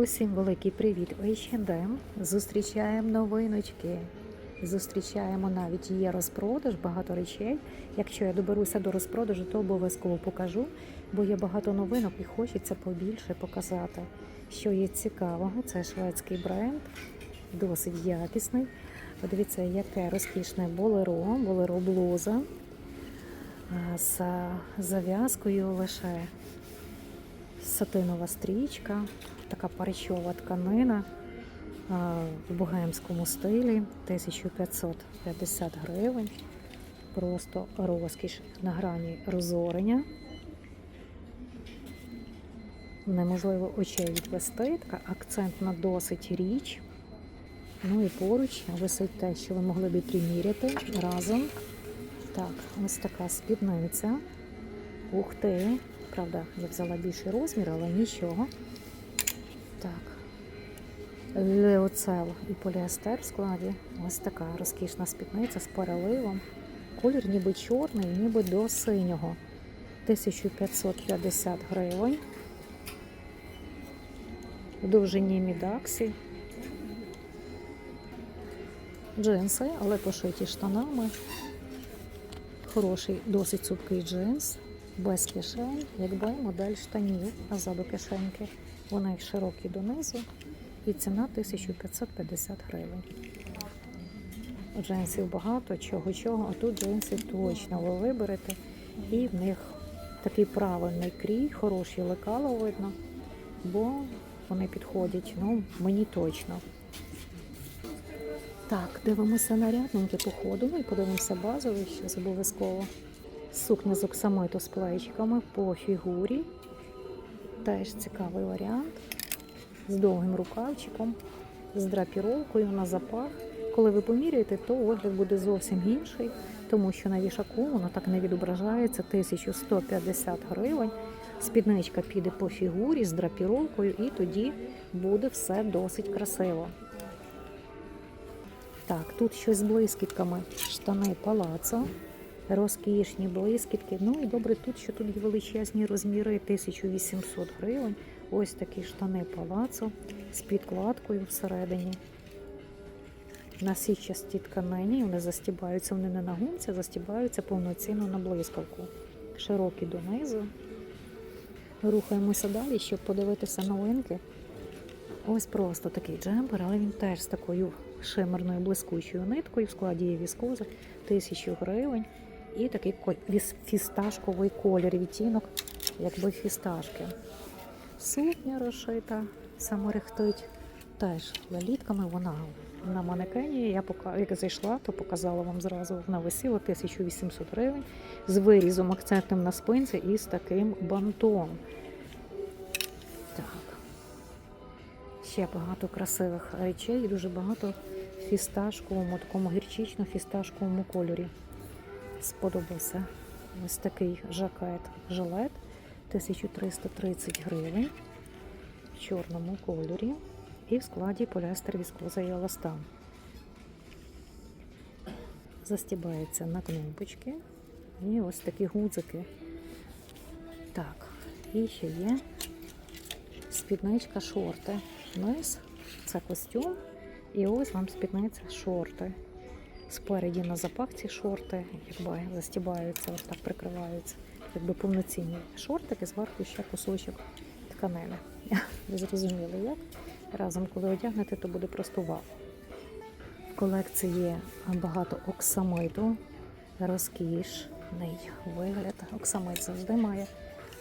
Усім великий привіт H&M. Зустрічаємо новиночки. Зустрічаємо навіть є розпродаж, багато речей. Якщо я доберуся до розпродажу, то обов'язково покажу, бо є багато новинок і хочеться побільше показати. Що є цікавого, це шведський бренд, досить якісний. Подивіться, яке розкішне болеро, болеро блуза з зав'язкою лише сатинова стрічка, така паричова тканина в богемському стилі 1550 гривень. Просто розкіш на грані розорення. Неможливо очей відвести, така акцентна досить річ. Ну і поруч висить те, що ви могли б приміряти разом. Так, ось така спідниця. Ух ти! Правда, я взяла більший розмір, але нічого. Леоцел і поліестер в складі. Ось така розкішна спідниця з переливом. Колір ніби чорний, ніби до синього. 1550 гривень. В довжині мідаксі. Джинси, але пошиті штанами. Хороший, досить цупкий джинс без кишень, якби модель штанів, а ззаду кишеньки. Вони широкі донизу і ціна 1550 гривень. Джинсів багато, чого-чого, а тут джинси точно ви виберете. І в них такий правильний крій, хороші лекала видно, бо вони підходять, ну, мені точно. Так, дивимося нарядненьке по ходу, ну і подивимося базовий, щось обов'язково. Сукня з оксамиту з плечиками по фігурі. Теж цікавий варіант. З довгим рукавчиком, з драпіровкою на запах. Коли ви поміряєте, то вигляд буде зовсім інший, тому що на вішаку воно так не відображається 1150 гривень. Спідничка піде по фігурі з драпіровкою, і тоді буде все досить красиво. Так, тут щось з блискітками. Штани палацо розкішні блискітки. Ну і добре тут, що тут є величезні розміри 1800 гривень. Ось такі штани палацо з підкладкою всередині. На січасті тканині вони застібаються, вони не на гумці, застібаються повноцінно на блискавку. Широкі донизу. Рухаємося далі, щоб подивитися новинки. Ось просто такий джемпер, але він теж з такою шимерною блискучою ниткою в складі є віскоза, тисячу гривень. І такий фісташковий колір, відтінок, якби фісташки. Сукня розшита, саморехтить. Теж лалітками вона на манекені. Я пока, як зайшла, то показала вам зразу. Вона висіла 1800 гривень з вирізом акцентним на спинці і з таким бантом. Так. Ще багато красивих речей і дуже багато фісташковому, такому гірчично-фісташковому кольорі сподобався ось такий жакет жилет 1330 гривень в чорному кольорі і в складі поліестер віскоза і еластан. Застібається на кнопочки і ось такі гудзики. Так, і ще є спідничка шорти. Низ це костюм, і ось вам спідниця шорти. Спереді на запах ці шорти, якби застібаються, ось так прикриваються, якби повноцінні шортики, зверху ще кусочок тканини. Ви зрозуміли, як? Разом, коли одягнете, то буде просто вау. В колекції є багато оксамиту, розкішний вигляд. Оксамит завжди має.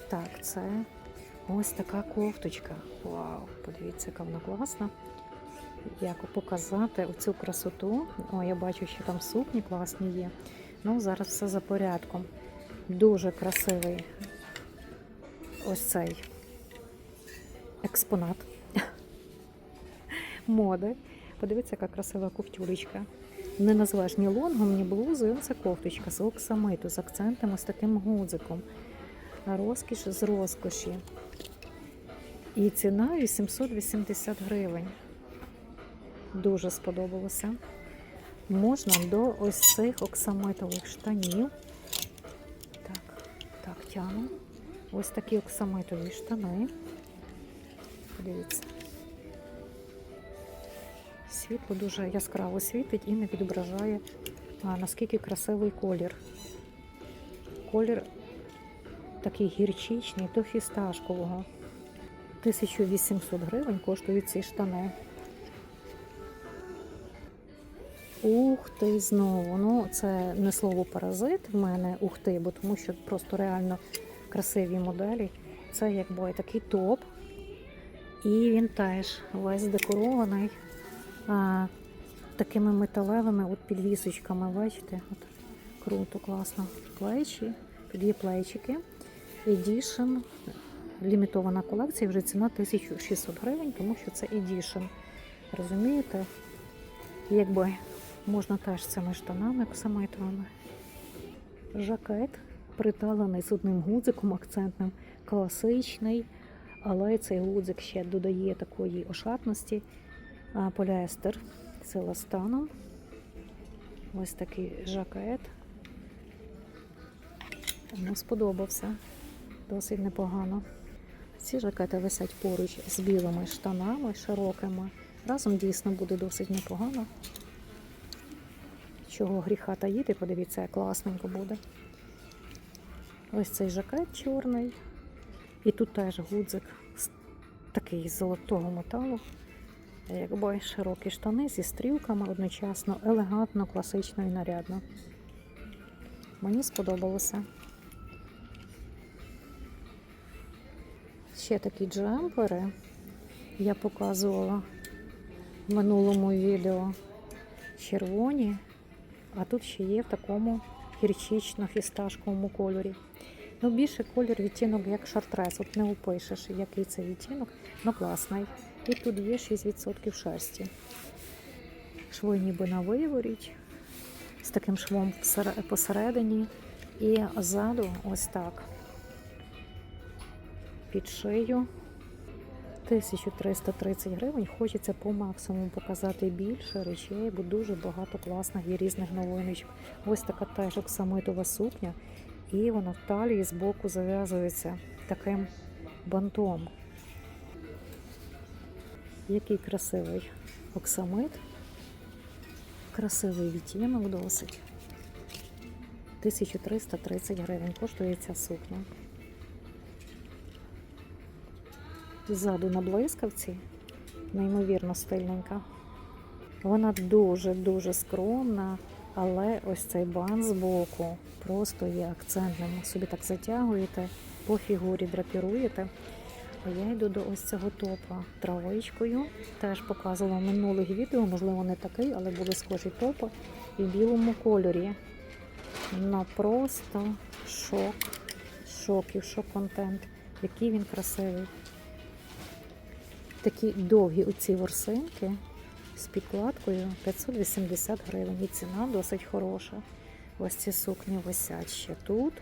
Так, це ось така кофточка. Вау! Подивіться, яка вона класна як показати оцю красоту. О, я бачу, що там сукні класні є. Ну, зараз все за порядком. Дуже красивий ось цей експонат моди. Подивіться, яка красива ковтюлечка. Не назвеш ні лонгом, ні блузою. Це кофточка з оксамиту, з акцентом з таким гудзиком. Розкіш з розкоші. І ціна 880 гривень. Дуже сподобалося. Можна до ось цих оксамитових штанів каптями. Ось такі оксамитові штани. Подивіться. Світло дуже яскраво світить і не відображає, наскільки красивий колір. Колір такий гірчичний, то фісташкового. 1800 гривень коштують ці штани. Ух ти, знову. Ну, це не слово паразит в мене ух ти, бо тому що просто реально красиві моделі. Це якби такий топ. І він теж весь декорований а, такими металевими от підвісочками. Бачите? От, круто, класно. Плечі, є плечики. Edition. Лімітована колекція, вже ціна 1600 гривень, тому що це Edition. Розумієте? Якби можна теж цими штанами оксамитовими. Жакет приталений з одним гудзиком акцентним, класичний, але цей гудзик ще додає такої ошатності. Поліестер з еластаном. Ось такий жакет. Йому сподобався. Досить непогано. Ці жакети висять поруч з білими штанами широкими. Разом дійсно буде досить непогано. Чого гріха таїти, подивіться, як класненько буде. Ось цей жакет чорний. І тут теж гудзик такий з золотого металу. Якби широкі штани зі стрілками одночасно елегантно, класично і нарядно. Мені сподобалося. Ще такі джемпери я показувала в минулому відео червоні, а тут ще є в такому гірчично-фісташковому кольорі. Ну, більше колір відтінок як шартрес. От не опишеш, який це відтінок, ну класний. І тут є 6% шерсті. Шви ніби на виворіть, з таким швом посередині. І ззаду ось так. Під шию. 1330 гривень. Хочеться по максимуму показати більше речей, бо дуже багато класних і різних новиночок. Ось така теж оксамитова сукня, і вона в талії з боку зав'язується таким бантом. Який красивий оксамит. Красивий відтінок досить. 1330 гривень коштує ця сукня. Ззаду на блискавці, неймовірно стильненька. Вона дуже-дуже скромна, але ось цей бан з боку просто є акцентним. Собі так затягуєте, по фігурі драпіруєте. А я йду до ось цього топа травичкою. Теж показувала в минулих відео, можливо, не такий, але були схожі топи і в білому кольорі. Ну просто шок, шоків, шок-контент. Який він красивий. Такі довгі оці ворсинки з підкладкою 580 гривень. І ціна досить хороша. Ось ці сукні висять ще тут.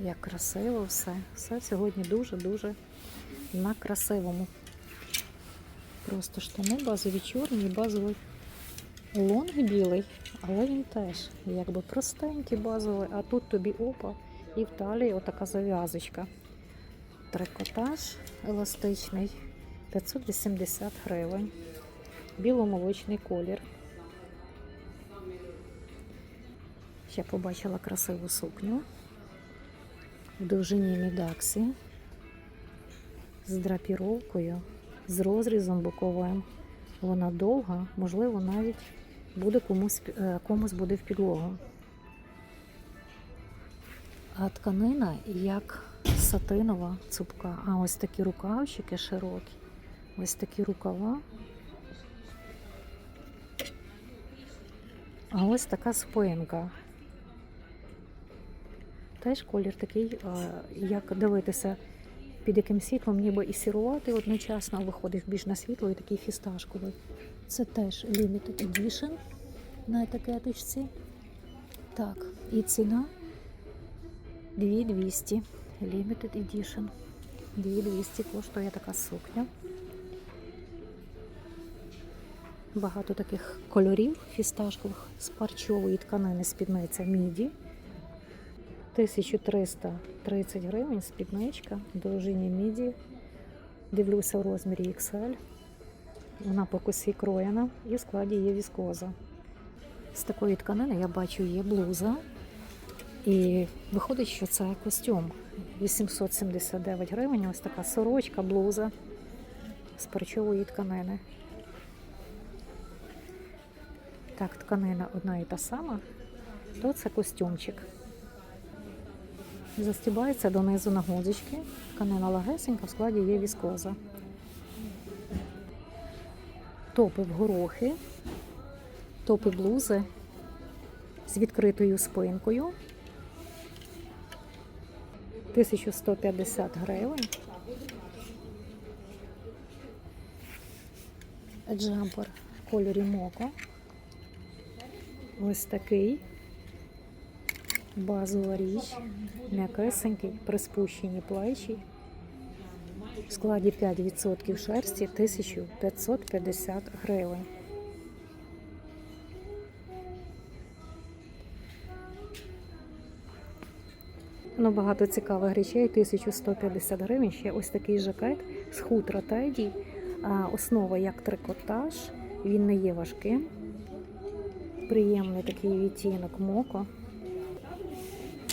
Як красиво все. Все сьогодні дуже-дуже на красивому. Просто штани базові чорні і базовий лонг білий, але він теж якби простенький базовий, а тут тобі опа і в талії отака зав'язочка. Трикотаж еластичний 580 гривень. Біломолочний колір. Ще побачила красиву сукню в довжині мідаксі з драпіровкою, з розрізом боковим. Вона довга, можливо, навіть буде комусь, е, комусь буде в підлогу. А тканина як сатинова цупка. А ось такі рукавчики широкі. Ось такі рукава. А ось така спинка. Теж колір такий, як дивитися, під яким світлом, ніби і сірувати одночасно, виходить більш на світло і такий фісташковий. Це теж limited edition на етикеточці. Так, і ціна 2200. Limited Edition. 2200 коштує така сукня. Багато таких кольорів фісташкових з парчової тканини спідниця міді. 1330 гривень спідничка довжині міді. Дивлюся в розмірі XL. Вона по косі кроєна і в складі є віскоза. З такої тканини я бачу є блуза. І виходить, що це костюм. 879 гривень. Ось така сорочка, блуза з парчової тканини. Так, тканина одна і та сама, то це костюмчик. Застібається донизу на гудзички. Тканина лагесенька, в складі є віскоза. Топи в горохи, топи блузи з відкритою спинкою. 1150 гривень. Джампер в кольорі моко. Ось такий. Базова річ, м'якесенький, приспущені плечі. В складі 5% шерсті 1550 гривень. Ну, багато цікавих речей, 1150 гривень. Ще ось такий жакет з хутра теді. Основа як трикотаж, він не є важким. Приємний такий відтінок моко.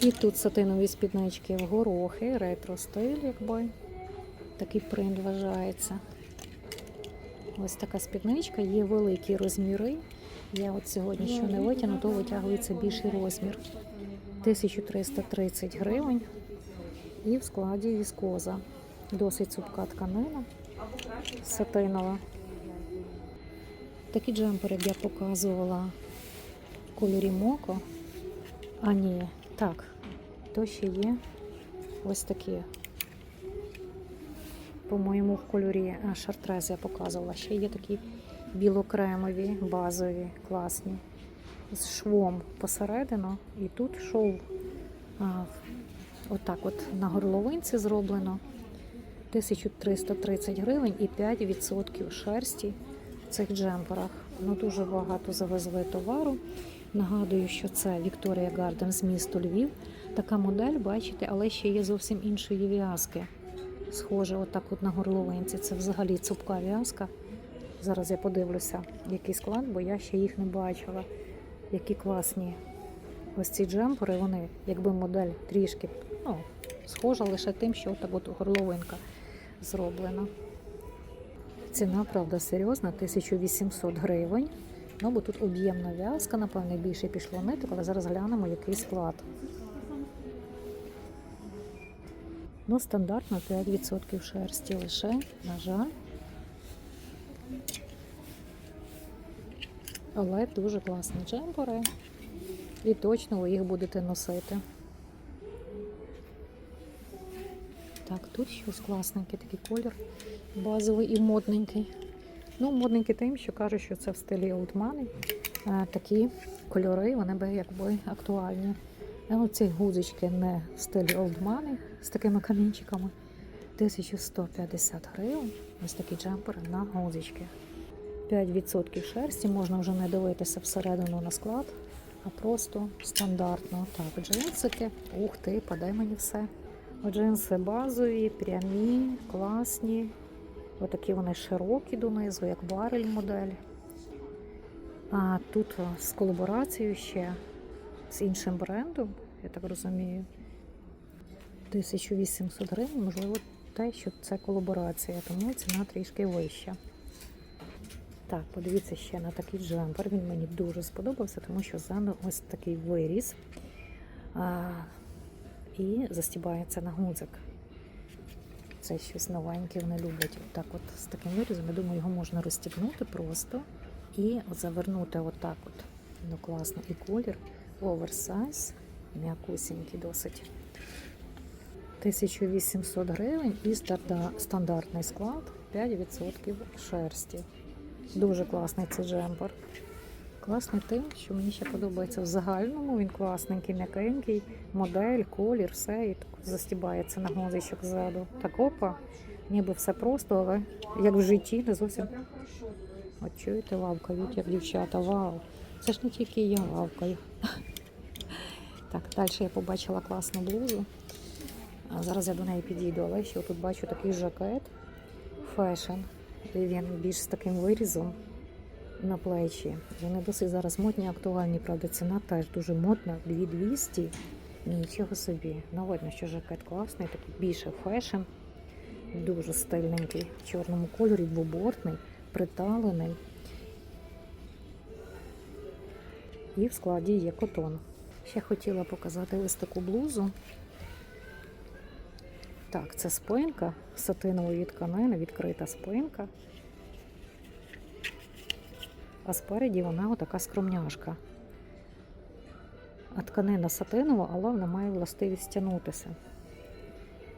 І тут сатинові спіднички в горохи, ретро стиль, якби. Такий принт вважається. Ось така спідничка, є великі розміри. Я от сьогодні що не витягну, то витягується більший розмір. 1330 гривень. І в складі віскоза. Досить цупка тканина, сатинова. Такі джемпери, я показувала в кольорі моко. А ні, так, то ще є ось такі. По-моєму, в кольорі а, шартрез я показувала. Ще є такі білокремові, базові, класні. З швом посередину. І тут шов а, отак от на горловинці зроблено. 1330 гривень і 5% шерсті в цих джемперах. Ну, дуже багато завезли товару. Нагадую, що це Вікторія Гарден з місту Львів. Така модель, бачите, але ще є зовсім іншої в'язки. Схоже, отак от на горловинці. Це взагалі цупка в'язка. Зараз я подивлюся, який склад, бо я ще їх не бачила. Які класні ось ці джемпери, вони, якби модель трішки ну, схожа лише тим, що так от горловинка зроблена. Ціна, правда, серйозна, 1800 гривень. Ну, бо тут об'ємна в'язка, напевне, більше пішло ниток, але зараз глянемо, який склад. Ну, стандартно 5% шерсті лише, на жаль. Але дуже класні джемпери. І точно ви їх будете носити. Так, тут щось класненький такий колір, базовий і модненький. Ну, модненький тим, що кажуть, що це в стилі Money. А, такі кольори, вони би якби актуальні. А оці гудзички не в стилі Money з такими камінчиками. 1150 гривень. Ось такі джемпери на гудзички. 5% шерсті, можна вже не дивитися всередину на склад, а просто стандартно. Так, джинсики. Ух ти, подай мені все. Джинси базові, прямі, класні. Отакі вони широкі донизу, як барель модель. А тут з колаборацією ще з іншим брендом, я так розумію. 1800 гривень, можливо, те, що це колаборація, тому ціна трішки вища. Так, подивіться ще на такий джемпер. Він мені дуже сподобався, тому що ззаду ось такий виріз а, і застібається на гудзик. Це щось новеньке, вони люблять так от з таким вирізом. Я думаю, його можна розстібнути просто і завернути отак от. Ну, класний і колір. Оверсайз, м'якусінький досить. 1800 гривень і стандартний склад 5% шерсті. Дуже класний цей джемпер. Класний тим, що мені ще подобається в загальному. Він класненький, м'якенький, модель, колір, все, і так застібається на гузичок ззаду. Так опа, ніби все просто, але як в житті, не зовсім. От чуєте, лавкають, як дівчата. Вау! Це ж не тільки я лавкаю. Так, далі я побачила класну блузу. Зараз я до неї підійду, але ще тут бачу такий жакет. Фешн. Він більш з таким вирізом на плечі. Вони досить зараз модні, актуальні, правда, ціна теж дуже модна, 2200. Нічого собі. Ну, видно, що жакет класний, такий більше фешн, дуже стильненький, в чорному кольорі, двобортний, приталений. І в складі є котон. Ще хотіла показати ось таку блузу. Так, це спинка сатинової тканини, відкрита спинка. А спереді вона отака скромняшка. А тканина сатинова, але вона має властивість стягнутися.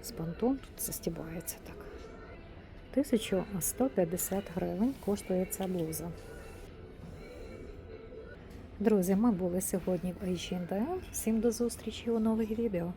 З бантом тут застібається так. 1150 гривень коштує ця блуза. Друзі, ми були сьогодні в H&M. Всім до зустрічі у нових відео.